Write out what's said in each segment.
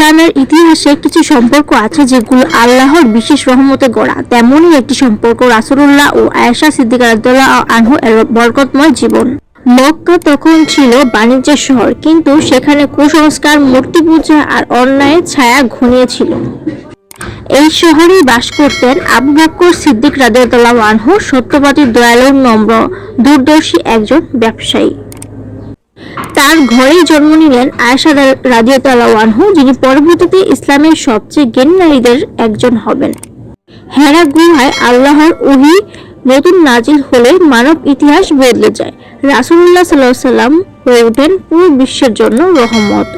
ইসলামের ইতিহাসে কিছু সম্পর্ক আছে যেগুলো আল্লাহর বিশেষ রহমতে গড়া। তেমনই একটি সম্পর্ক রাসূলুল্লাহ ও আয়েশা সিদ্দিকা রাদিয়াল্লাহু আনহু এর বরকতময় জীবন। মক্কা তখন ছিল বাণিজ্যের শহর, কিন্তু সেখানে কুসংস্কার, মূর্তি পূজা আর অন্যায়ের ছায়া ঘনিয়েছিল এই শহরে বাস করতেন আবু বক্কর সিদ্দিক রাদিয়াল্লাহু আনহু, সত্যবাদী, দয়ালু, নম্র, দূরদর্শী একজন ব্যবসায়ী। তার ঘরেই জন্ম নিলেন আয়েশা রাদিয়াল্লাহু আনহু, যিনি পরবর্তীতে ইসলামের সবচেয়ে জ্ঞানী নারীদের একজন হবেন। হেরা গুহায় আল্লাহর ওহী নতুন নাজিল হলে মানব ইতিহাস বদলে যায়। রাসূলুল্লাহ সাল্লাল্লাহু আলাইহি সাল্লাম হয়ে ওঠেন পুরো বিশ্বের জন্য রহমত।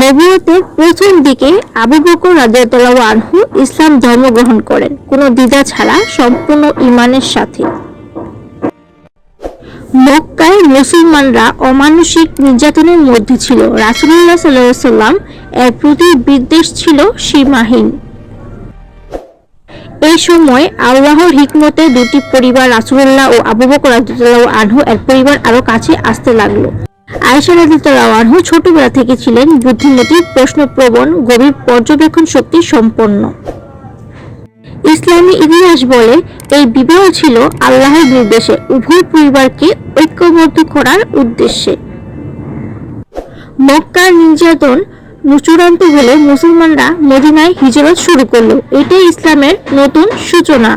নবুয়তের প্রথম দিকে আবু বকর রাদিয়াল্লাহু আনহু ইসলাম ধর্ম গ্রহণ করেন। কোনো দ্বিধা ছাড়া সম্পূর্ণ ঈমানের সাথে। মক্কায় মুসলমানরা অমানসিক নির্যাতনের মধ্যে ছিল। সাল্লাল্লাহু সাল্লাম এর প্রতি বিদ্বেষ ছিল সীমাহীন। এই সময় আল্লাহর হিকমতে দুটি পরিবার, রাসূলুল্লাহ ও আবু বকর আনহু, এর পরিবার আরও কাছে আসতে লাগল। আয়েশা রাদিয়াল্লাহু আনহু ছোটবেলা থেকে ছিলেন বুদ্ধিমতী, প্রশ্নপ্রবণ, গভীর পর্যবেক্ষণ শক্তি সম্পন্ন। ইসলামী ইতিহাস বলে, এই বিবাহ ছিল আল্লাহর নির্দেশে উভয় পরিবারকে ঐক্যবদ্ধ করার উদ্দেশ্যে। মক্কার নির্যাতন চূড়ান্ত হলে মুসলমানরা মদিনায় হিজরত শুরু করল। এটাই ইসলামের নতুন সূচনা।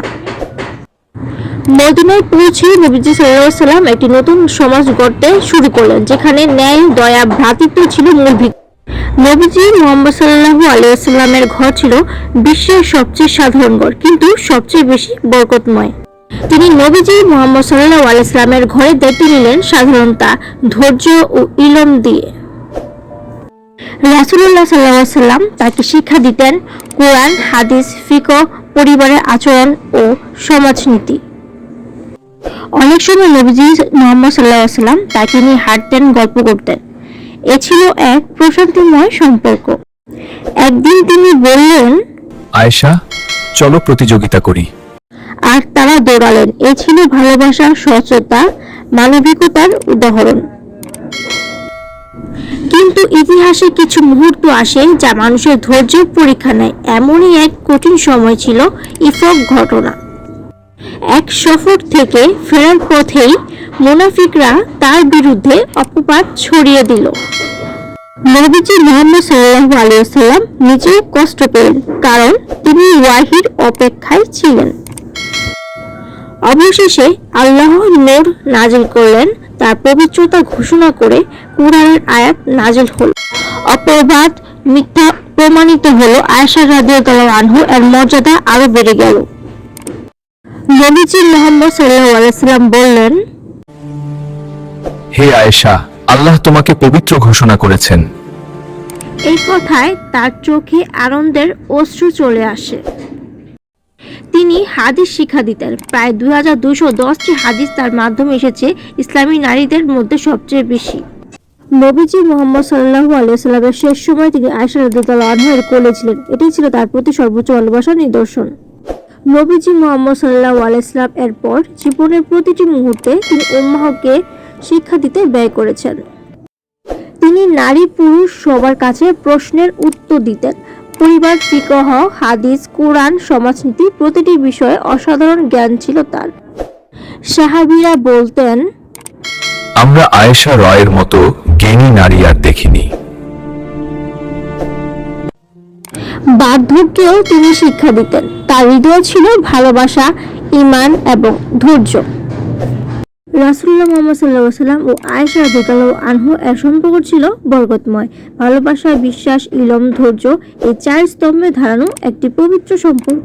মদিনায় পৌঁছে নবীজি সাল্লাম একটি নতুন সমাজ গড়তে শুরু করলেন, যেখানে ন্যায়, দয়া, ভ্রাতৃত্ব ছিল মূল ভিত্তি। নবীজি মোহাম্মদ সাল্লাল্লাহু আলাইহি সাল্লামের ঘর ছিল বিশ্বের সবচেয়ে সাধারণ ঘর, কিন্তু সবচেয়ে বেশি বরকতময়। তিনি নবীজি মোহাম্মদ সাল্লাল্লাহু আলাইহি ঘরে দায়িত্ব নিলেন সাধারণতা, ধৈর্য ও ইলম দিয়ে। রাসূলুল্লাহ সাল্লাল্লাহু সাল্লাম তাকে শিক্ষা দিতেন কোরআন, হাদিস, ফিকহ, পরিবারের আচরণ ও সমাজনীতি। অনেক সময় নবীজি মোহাম্মদ আলাইহি সাল্লাম তাকে নিয়ে হাঁটতেন, গল্প করতেন। এ ছিল এক প্রশান্তিময় সম্পর্ক। একদিন তিনি বললেন আয়েশা চলো প্রতিযোগিতা করি। আর তারা দৌড়ালেন। এ ছিল ভালোবাসা সচেতনতা মানবিকতার উদাহরণ। কিন্তু ইতিহাসে কিছু মুহূর্ত আসে যা মানুষের ধৈর্যের পরীক্ষা নেয়। এমনই এক কঠিন সময় ছিল ইফক ঘটনা। এক সফর থেকে ফেরার পথেই মুনাফিকরা তার বিরুদ্ধে অপবাদ ছড়িয়ে দিল। নবীজি মোহাম্মদ সাল্লাল্লাহু আলাইহি ওয়াসাল্লাম নিজেও কষ্ট পেলেন, কারণ তিনি ওয়াহির অপেক্ষায় ছিলেন। অবশেষে আল্লাহ নূর নাজিল করলেন, তার পবিত্রতা ঘোষণা করে কুরআনের আয়াত নাজিল হলো। অপবাদ মিথ্যা প্রমাণিত হলো আয়েশা রাদিয়াল্লাহু আনহু এর মর্যাদা আরও বেড়ে গেল। নবীজি মোহাম্মদ সাল্লাম বললেন হে আয়েশা আল্লাহ তোমাকে পবিত্র ঘোষণা করেছেন। এই কথায় তার চোখে আনন্দের অশ্রু চলে আসে। তিনি হাদিস শিক্ষা দিতেন। প্রায় দুই হাজার দুশো দশটি হাদিস তার মাধ্যমে এসেছে ইসলামী নারীদের মধ্যে সবচেয়ে বেশি। নবীজি মোহাম্মদ সাল্লাহু আলিয়াল্লামের শেষ সময় তিনি আয়সা রদুল্লাহ আনহের কোলে ছিলেন। এটাই ছিল তার প্রতি সর্বোচ্চ ভালোবাসার নিদর্শন। নবীজি মোহাম্মদ সাল্লাহ আলাইসলাম এরপর জীবনের প্রতিটি মুহূর্তে তিনি উম্মাহকে শিক্ষা দিতে ব্যয় করেছেন। তিনি নারী পুরুষ সবার কাছে প্রশ্নের উত্তর দিতেন। পরিবার, ফিকহ, হাদিস, কোরআন, সমাজনীতি প্রতিটি বিষয়ে অসাধারণ জ্ঞান ছিল তার। সাহাবীরা বলতেন, আমরা আয়েশা রয়ের মতো জ্ঞানী নারী আর দেখিনি। বার্ধক্যেও তিনি শিক্ষা দিতেন। তার হৃদয় ছিল ভালোবাসা ইমান এবং ধৈর্য। রাসুল্লাহ মোহাম্মদ সাল্লাহ সাল্লাম ও আয়েশা রাদিয়াল্লাহু আনহু এর সম্পর্ক ছিল বরকতময়। ভালোবাসা, বিশ্বাস, ইলম, ধৈর্য এই চার স্তম্ভে ধারানো একটি পবিত্র সম্পর্ক।